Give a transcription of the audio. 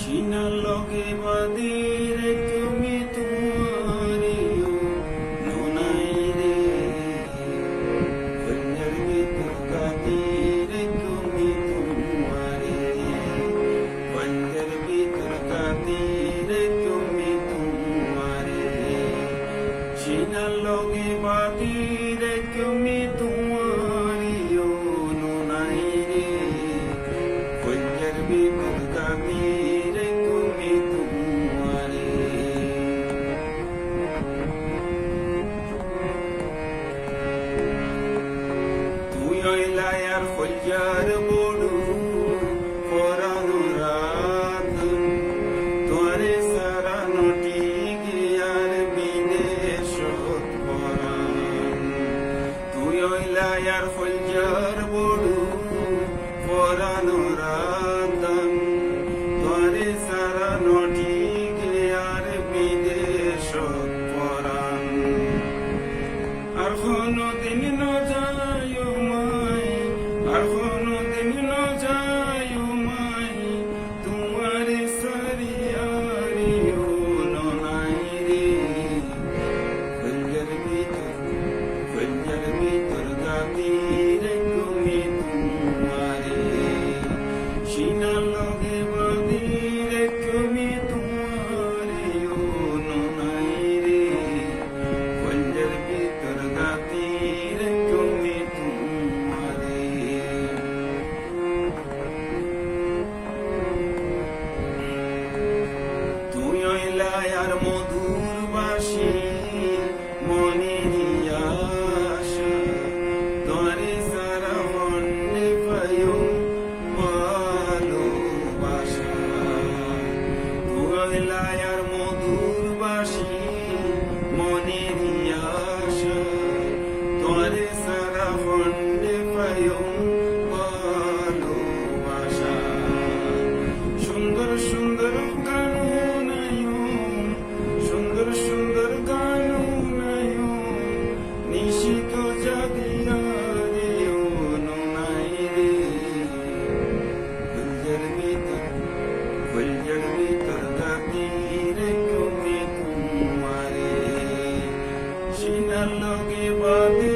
সিনা লগে বাদি তুমি তোমারিও নোনাই রে কন্যার গীত কাদের তুমি তোমারে কন্যার গীত কাদের তুমি তোমারে সিনা লগে বাদের তুমি তোমার الفجار You know. ছায়ার মধুর বাসি মনে আশা তরে সারা ফন্ডে পায়ম ভালোবাসা। সুন্দর সুন্দর গান সুন্দর সুন্দর গান নিশিত জাগিয়া Well, হাসিনা লগে বাঁধে